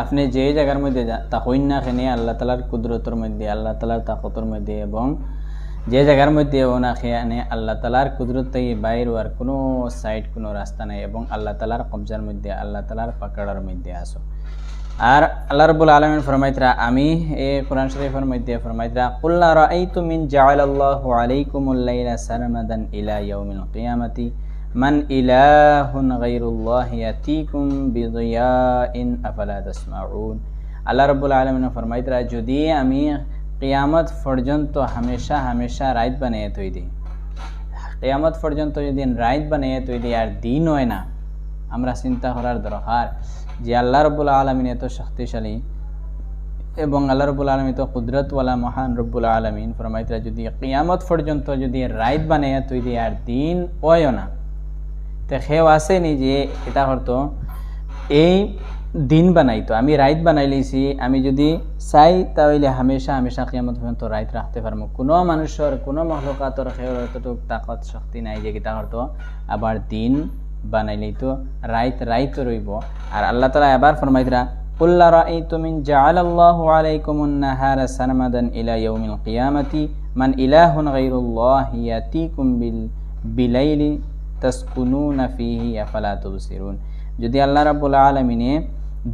আপনি যে জায়গার মধ্যে তাকইন না খেনে আল্লাহ তালার কুদরতর মধ্যে, আল্লাহ তালার তাকতর মধ্যে এবং যে জায়গার মধ্যে ও না খেয়ানে আল্লাহ তালার কুদরত থেকে বাইর হওয়ার কোনো সাইড কোনো রাস্তা নাই এবং আল্লাহ তালার কবজার মধ্যে, আল্লাহ তালার পাকড়ার মধ্যে আসো আর আল্লাহ রবুল আলমিন ফরমাইতরা, আমি এ কোরআন শরীফের মধ্যে ফরমাইতরা, কুল্লা রাআইতু মিন জাআলাল্লাহু আলাইকুমুল লাইলা সারমাদান ইলা ইয়াউমিল কিয়ামাতি? মান ইলাহুন গায়রুল্লাহ ইয়াতিকুম বিদিয়াইন আফালা তাসমাউন। আল্লাহ রব্বুল আলমিন ফরমাইতরা যদি আমি কিয়ামত পর্যন্ত হামেশা হামেশা রাইত বানিয়ে থই দিই, কিয়ামত পর্যন্ত যদি রাইত বানিয়ে তৈরি দিই আর দিন হয় না, আমরা চিন্তা করার দরকার যে আল্লাহ রব্বুল আলমিন এত শক্তিশালী এবং আল্লাহ রব্বুল আলমী তো কুদরতওয়ালা, মহান রব্বুল আলমিন। ফরমাইতরা যদি কিয়ামত পর্যন্ত যদি রাইত বানিয়ে তৈরি আর দিন হয় না তো সেও আসেনি যে এটা হয়তো এই দিন বানাইতো আমি রাইত বানাই লইছি আমি যদি চাই তাহলে হামেশা হামেশা কিয়ামত পর্যন্ত রাইত রাখতে পারবো কোনো মানুষের কোনো মহলকাতর সেওর এতটুক তাকত শক্তি নাই যে কিতা হয়তো আবার দিন বানাইলেই তো রাইত রাইত রইব আর আল্লাহ তালা এবার ফরমাইতরা قل رأيتم من جعل الله عليكم النهار سرمدا إلى يوم القيامة من إله غير الله يأتيكم بال بليل তাসকুনুনা যদি আল্লাহ রাব্বুল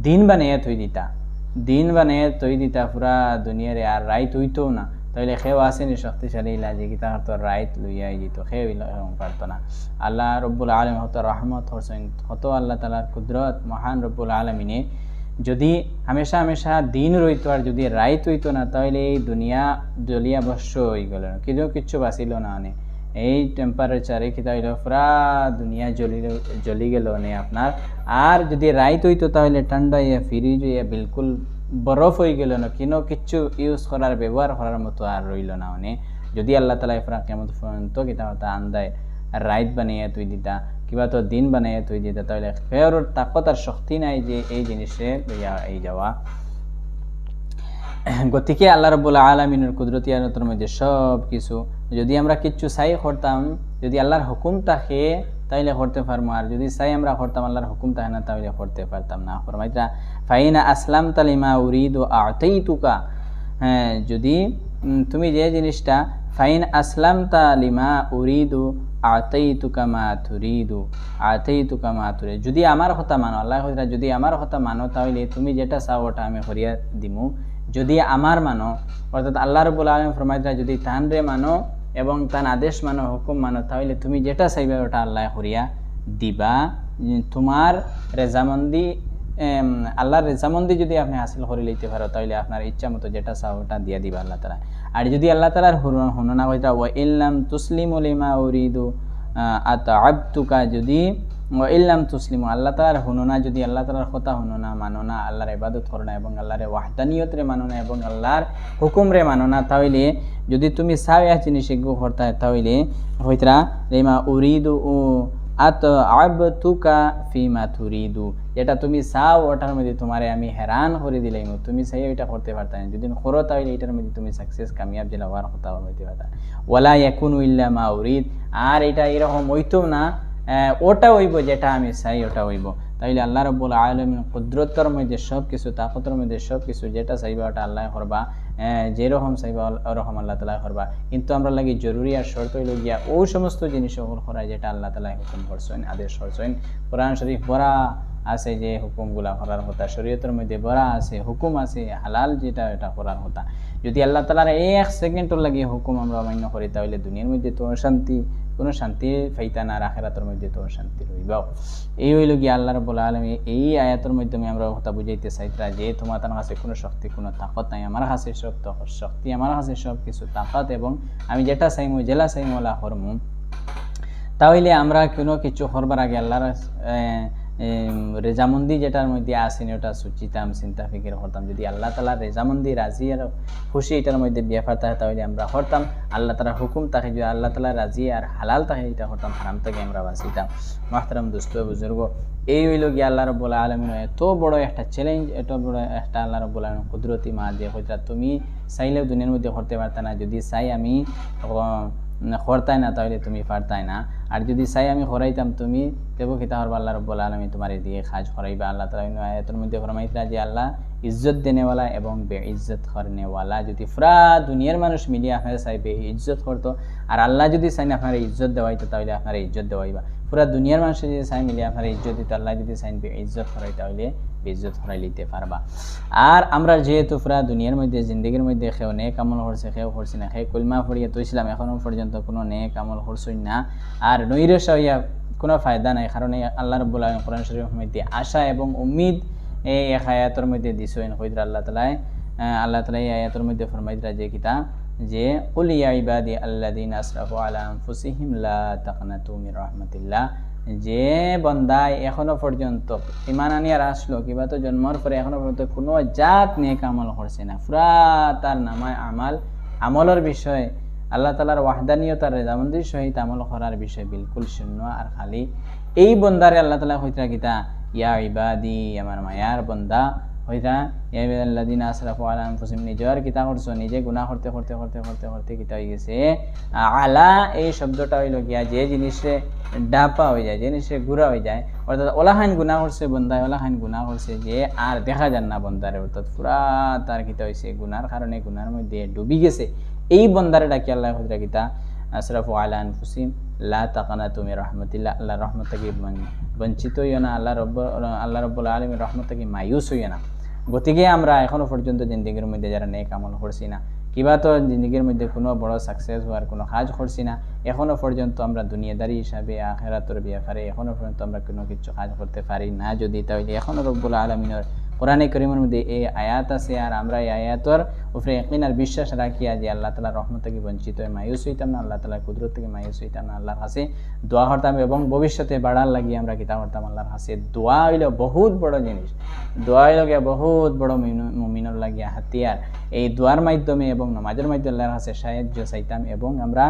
দিন বানিয়ে থই দিতা, দিন বানিয়ে থই দিতা পুরা দুনিয়ারে আর রাইত হইতো না তাহলে খেও শক্তিশালী ইলাজি কি তাহার তো রাইত লইয়াই দিত খেও পারতো না। আল্লাহ রব্বুল আলম হত রহমত, হোসেন হত আল্লাহ তালার কুদরত, মহান রব্বুল আলমিনে। যদি হামেশা হামেশা দিন রইতো আর যদি রাইত হইতো না তাহলে এই দুনিয়া দলিয়া বস্য হয়ে গেল কিন্তু কিচ্ছু বাঁচিল না অনেক এই টেম্পারেচারে কি তাহলে পুরা দুনিয়া জ্বলি জ্বলি গেল নে আপনার? আর যদি রাইত হইতো তাহলে ঠান্ডা ইয়ে ফ্রিজ ইয়ে বিলকুল বরফ হয়ে গেল না, কিনো কিচ্ছু ইউজ করার, ব্যবহার করার মতো আর রইল না মানে যদি আল্লাহ তালা এফরা কেমন পর্যন্ত কিতা হতা আন্দায় রাইত বানিয়ে তুই দিতা, কিবা তো দিন বানিয়ে তুই দিতা, তাহলে ফের তাকত আর শক্তি নাই যে এই জিনিসে এই যাওয়া। গতিকে আল্লাহ রবুল্লা আলমিনের কুদরতি আনতর মধ্যে সব কিছু যদি আমরা কিচ্ছু চাই করতাম, যদি আল্লাহর হুকুম থাকে, তাইলে করতে পারব আর যদি চাই আমরা করতাম আল্লাহর হুকুম থাকে না তাহলে করতে পারতাম না। ফরমাইতরা ফাইনা আসলাম তালিমা উরিদ ও আতেই তুকা হ্যাঁ যদি তুমি যে জিনিসটা, ফাইন আসলাম তালিমা উরিদু আতেই তুকা মা থুরিদু আতেই তুকা মা থুরি যদি আমার কথা মানো, আল্লাহ কইরা যদি আমার কথা মানো তাহলে তুমি যেটা চাও ওটা আমি করিয়া দিমু। যদি আমার মানো, অর্থাৎ আল্লাহ রবুল আলম ফরমাইতরা যদি তান রে মানো এবং তার আদেশ মানো, হুকুম মানো, তাহলে তুমি যেটা চাইবে ওটা আল্লাহ করিয়া দিবা। তোমার রেজামন্দি আল্লাহর রেজামন্দি যদি আপনি হাসিল করে লইতে পারো, তাহলে আপনার ইচ্ছা মতো যেটা চাও ওটা দিয়া দিবা আল্লাহ তালা আর যদি আল্লাহ তালার হুননা হইতা ও ইল্লাম তুসলিম উলিমা উরিদু আত আবতুকা যদি ইল্লাম তুসলিম, আল্লাহ তালার হননা যদি আল্লাহ তালার কথা হননা মানো না, আল্লাহর ইবাদত করো না এবং আল্লাহর ওয়াহদানিয়ত রে মানো না এবং আল্লাহর হুকুমরে মানো না, তাহলে যদি তুমি এক জিনিস এগুলো করতে, তাহলে হইতরা, রেমা উরিদু ও আত আবতুকা ফিমা থুরিদু যেটা তুমি চাও ওটার মধ্যে তোমারে আমি হেরান করে দিলাম তুমি চাই ওইটা করতে পারতাম যদি করো তাহলে এটার মধ্যে তুমি সাকসেস কামিয়াব জেলা হওয়ার কথা হইতে পারতাম ওয়ালা ইয়াকুন ইল্লা মা উরিদ, আর এটা এরকম হইতো না ওটা হইব, যেটা আমি চাই ওটা হইব। তাইলে আল্লাহ রব্বুল আলমিন কুদরতর মধ্যে সব কিছু তাকতর মধ্যে সব কিছু যেটা চাইবা ওটা আল্লাহ করবা। যে যেরকম চাইবা ওরকম আল্লাহ তালা করবা। কিন্তু আমরা লাগি জরুরি আর শর্ত হইল গিয়া ও সমস্ত জিনিস করা যেটা আল্লাহ তালা হুকুম করছেন, আদেশ করছেন। কোরআন শরীফ বরা আছে যে হুকুমগুলা করার কথা, শরীয়তের মধ্যে বড়া আছে, হুকুম আছে, হালাল যেটা এটা করার কথা। যদি আল্লাহ তালার এক সেকেন্ডর লাগে হুকুম আমরা অমান্য করি, তাহলে দুনিয়ার মধ্যে তো শান্তি কোনো শান্তি ফাইতা না রাখেরাতের মধ্যে তো শান্তি রইব। এই হইল গিয়ে আল্লাহ রব্বুল আলমী এই আয়াতের মাধ্যমে আমরা কথা বুঝাইতে চাইতরা যে তোমার তার কাছে কোনো শক্তি, কোনো তাকত নাই, আমার কাছে সব শক্তি, আমার কাছে সব কিছু তাকত এবং আমি যেটা চাইমু জেলা চাইমু আল্লাহ হরমু তাহলে আমরা কোনো কিছু করবার আগে আল্লাহর রেজামন্দি যেটার মধ্যে আসেনি ওটা সুচিতাম চিন্তা ফিকির করতাম যদি আল্লাহ তালা রেজামন্দি রাজি আর খুশি এটার মধ্যে ব্যাপার থাকে তাহলে আমরা করতাম আল্লাহ তালার হুকুম তাকে যদি আল্লাহ তালা রাজি আর হালাল তাকে এটা করতাম হারাম থেকে আমরা বাঁচিতাম। মাহতারাম দুস্থ বুজুর্গ, এই হইল গিয়ে আল্লাহ রব্বুল আলমিন এত বড় একটা চ্যালেঞ্জ এত বড় একটা আল্লাহ রব্বুল আলমিন কুদরতি মা দিয়ে হইতা তুমি চাইলেও দুনিয়ার মধ্যে করতে পারত না, যদি চাই আমি খরতাই না তাহলে তুমি পারতাই না আর যদি চাই আমি খরাইতাম, তুমি দেবো খিতা হরবা আল্লাহ রব্বুল আলমী তোমার দিয়ে খাজ খরাইবা। আল্লাহ তালা আয়াতের মধ্যে ফরমাইতরা যে আল্লাহ ইজ্জত দেনেওয়ালা এবং বে ইজ্জত করনেওয়ালা। যদি পুরা দুনিয়ার মানুষ মিলিয়ে আপনারা চাই বে ইজ্জত করতো, আর আল্লাহ যদি চাই আপনারা ইজ্জত দেওয়াইতো, তাহলে আপনারা ইজ্জত দেওয়াইবা। পুরা দুনিয়ার মানুষ যদি চাই মিলিয়ে আপনারা ইজ্জত দিত, আল্লাহ যদি চাইন বে ইজ্জত করাই তাহলে ইজ্জত করাই লিতে পারবা। আর আমরা যেহেতু পুরা দুনিয়ার মধ্যে, জিন্দগির মধ্যে সেও নেক আমল করছে সেও করছি না সে কলমা পড়িয়ে তৈছিলাম এখনও পর্যন্ত কোনো নেক আমল করছই না। আর নৈরসা হইয়া কোনো ফায়দা নাই, কারণ আল্লাহ রব্বুল আলম কোরআন শরীফের মধ্যে আশা এবং উম্মিদ এই এক আয়াতের মধ্যে দিছেন হইদরা আল্লাহ তালায় আল্লাহ তালা এই আয়াতের মধ্যে ফরমাইদরা যে কিতা, যে উলিয়া ইবাদি আল্লাদিন আসরাফু আলা আনফুসিহিম লা তাকনাতু মির রাহমাতিল্লাহ যে বন্দায় এখনও পর্যন্ত ইমান আনিয়ার আসলো, কিবা তো জন্মর পরে এখনও পর্যন্ত কোনো জাত নিয়ে কামল করছে না। পুরা তার নামায় আমাল, আমলের বিষয়, আল্লাহ তালার ওয়াহদানিয়তার রেজামন্দির সহিত আমল করার বিষয় বিলকুল শূন্য আর খালি। এই বন্দারে আল্লাহ তালা হইতা কিতা ইয়া ইবাদি আমার মায়ার বন্দা হইতা ইয়াল্লাদিন আসরাফু আলা আনফুসিম নিজের কিতা করছ? নিজে গুনাহ করতে করতে করতে করতে করতে কিতা হয়ে গেছে? আলা, এই শব্দটা হইল গিয়া যে জিনিসে ডাপা হয়ে যায়, যে জিনিসে গুড়া হয়ে যায়, অর্থাৎ ওলাহাইন গুনাহ করছে বন্দায় ওলাহাইন গুনাহ করছে যে আর দেখা যান না বন্দারে, অর্থাৎ পুরা তার কিতা হয়েছে গুনার কারণে গুনার মধ্যে ডুবি গেছে। এই বন্দারে ডাকি আল্লাহ হজরা কিতা, আশরাফু আলা আনফুসিম। লা তাকানা তুমি রহমতিল্লাহ আল্লাহ রহমত থেকে বঞ্চিত হইও না, আল্লাহ রব্ব, আল্লাহ রব্বুল আলমীর রহমত থেকে মায়ুস হইও না। গতিকে আমরা এখনও পর্যন্ত জিন্দগির মধ্যে যারা নেক আমল করছি না, কিবা তো জিন্দগির মধ্যে কোনো বড় সাকসেস হওয়ার কোনো কাজ করছি না, এখনও পর্যন্ত আমরা দুনিয়াদারি হিসাবে, আখেরাতর ব্যাপারে এখনও পর্যন্ত আমরা কোনো কিছু কাজ করতে পারি না, যদি তাহলে এখনও রব্বুল আলমিনের কোরআনে করিমের মধ্যে এই আয়াত আছে আর আমরা এই আয়াতর উপরে একদিন আর বিশ্বাস রাখিয়া যে আল্লাহ তালার রহমত থেকে বঞ্চিত হয়ে মায়ুস হইতাম না, আল্লাহ তালার কুদরত থেকে মায়ুস হইতাম না, আল্লাহর কাছে দোয়া করতাম এবং ভবিষ্যতে বাড়ার লাগিয়ে আমরা কিতাব করতাম আল্লাহর কাছে। দোয়া হইল বহুত বড় জিনিস। দোয়া হইল গিয়া বহুত বড় মিনর লাগিয়া হাতিয়ার। এই দোয়ার মাধ্যমে এবং নমাজের মাধ্যমে আল্লাহর কাছে সাহায্য চাইতাম এবং আমরা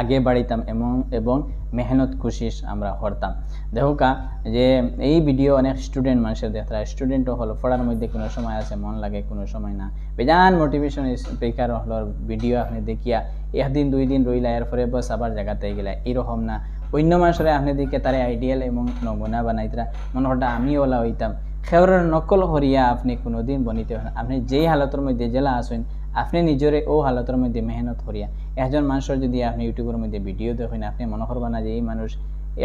আগে বাড়িতাম এবং এবং মেহনত কোশিস আমরা করতাম দেখোকা যে এই ভিডিও অনেক স্টুডেন্ট মানুষের দেখা স্টুডেন্টও হলো, পড়ার মধ্যে কোনো সময় আছে, মন লাগে, কোনো সময় না। বেজান মোটিভেশন স্পিকার হলো ভিডিও আপনি দেখিয়া একদিন, দুই দিন রইলা এর পরে বস আবার জায়গাতে গেলা। এরকম না। অন্য মানুষের আপনি দিকে তারে আইডিয়াল এবং নমুনা বানাইতরা। মনে হঠাৎ আমি ওলা হইতাম। খেওরের নকল করিয়া আপনি কোনোদিন বনিতে আপনি যেই হালতের মধ্যে জেলা আসেন আপনি নিজরে ও হালতের মধ্যে মেহনত করিয়া একজন মানুষের যদি আপনি ইউটিউবের মধ্যে ভিডিও দেখেন, আপনি মনে করবেন না যে এই মানুষ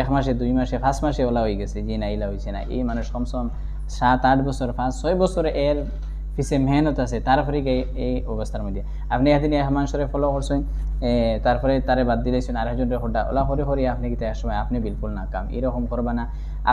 এক মাসে, দুই মাসে, পাঁচ মাসে ওলা হয়ে গেছে যে না ইলা হয়েছে না। এই মানুষ কমসম সাত, আট বছর, পাঁচ, ছয় বছরে এর পিছে মেহনত আছে, তারপরে এই অবস্থার মধ্যে? আপনি এদিন এক মানুষের ফলো করছেন তারপরে তারে বাদ দিলেছেন আরেকজনের হঠাৎ ওলা করে করে আপনি কিন্তু সময় আপনি বিলকুল না কাম এরকম করবা না।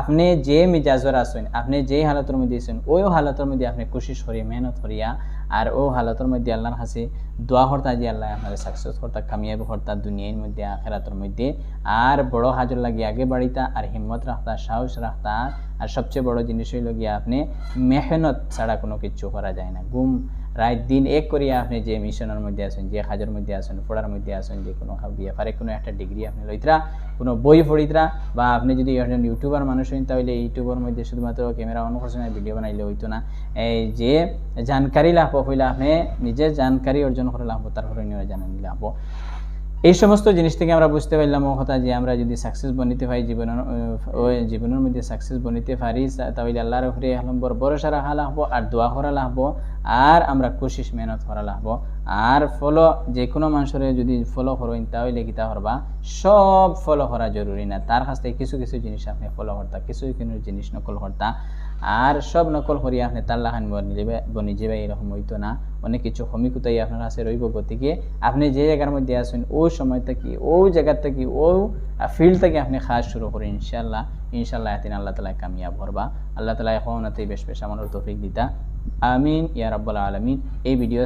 আপনি যে মিজাজর আছেন, আপনি যেই হালতের মধ্যে আছেন, ওই হালতের মধ্যে আপনি কোশিশ করিয়া, মেহনত করিয়া আর ও হালতের মধ্যে আল্লাহর কাছে দোয়া হর্তা যে আল্লাহ আপনার সাকসেস হর্তা, কামিয়াবি হর্তা, দুনিয়ার মধ্যে, আখেরাতের মধ্যে। আর বড় হাজর লাগে আগে বাড়িতা, আর হিম্মত রাখতা, সাহস রাখতা। আর সবচেয়ে বড় জিনিস হইল গিয়া আপনি মেহনত ছাড়া কোনো কিছু করা যায় না। গুম রাত দিন এক করিয়া আপনি যে মিশনের মধ্যে আছেন, যে কাজের মধ্যে আছেন, পড়ার মধ্যে আছেন, যে কোনো ব্যাপারে কোনো একটা ডিগ্রি আপনি লইতরা, কোনো বই পড়িতরা, বা আপনি যদি একজন ইউটিউবার মানুষ হইন, তাহলে ইউটিউবের মধ্যে শুধুমাত্র ক্যামেরা অন করছেন ভিডিও বানাইলে হইতো না। এই যে জানকারি লাভ হইলে আপনি নিজে জানকারি অর্জন করে লাভ তারপরে নিয়ে জানা লাভ এই সমস্ত জিনিস থেকে আমরা বুঝতে পারলাম, ও কথা, যে আমরা যদি সাকসেস বনিতে পারি জীবনের জীবনের মধ্যে সাকসেস বনিতে পারি তাহলে আল্লাহর উপরে নম্বর ভরসা রাখা লাগবো আর দোয়া করা লাগবো আর আমরা কোশিস মেহনত করা লাগবো আর ফলো যে কোনো মানুষের যদি ফলো করেন, তাহলে কিতা করবা? সব ফলো করা জরুরি না। তার কাছ থেকে কিছু কিছু জিনিস আপনি ফলো করতা, কিছু কিছু জিনিস নকল করতা। আর সব নকল করিয়া আপনি তার লাখান বনি যাবে এরকম হইতো না। অনেক কিছু কমিকুতাই আপনার কাছে রইব গতিকে আপনি যে জায়গার মধ্যে আসেন ওই সময় থেকে, ও জায়গার থেকে, ও ফিল্ড থেকে আপনি খাস শুরু করেন ইনশাল্লাহ ইনশাল্লাহ এতিন আল্লাহ তালা কামিয়াব ভরবা আল্লাহ তালা এখন বেশ বেশ আমার তৌফিক দিতা। আমিন, ইয়া রাব্বুল আলমিন। এই ভিডিও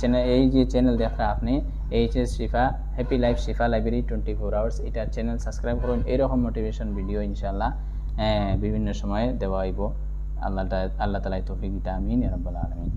চ্যানেল এই যে চ্যানেল দেখা আপনি H S Shifa happy life Shifa library twenty four hours এটা চ্যানেল সাবস্ক্রাইব করুন। এরকম মোটিভেশন ভিডিও ইনশাল্লাহ বিভিন্ন সময়ে দেওয়া হইব। আল্লাহ আল্লাহ তালাই তৌফিক দিতা আমিন ইয়া রাব্বুল আলমিন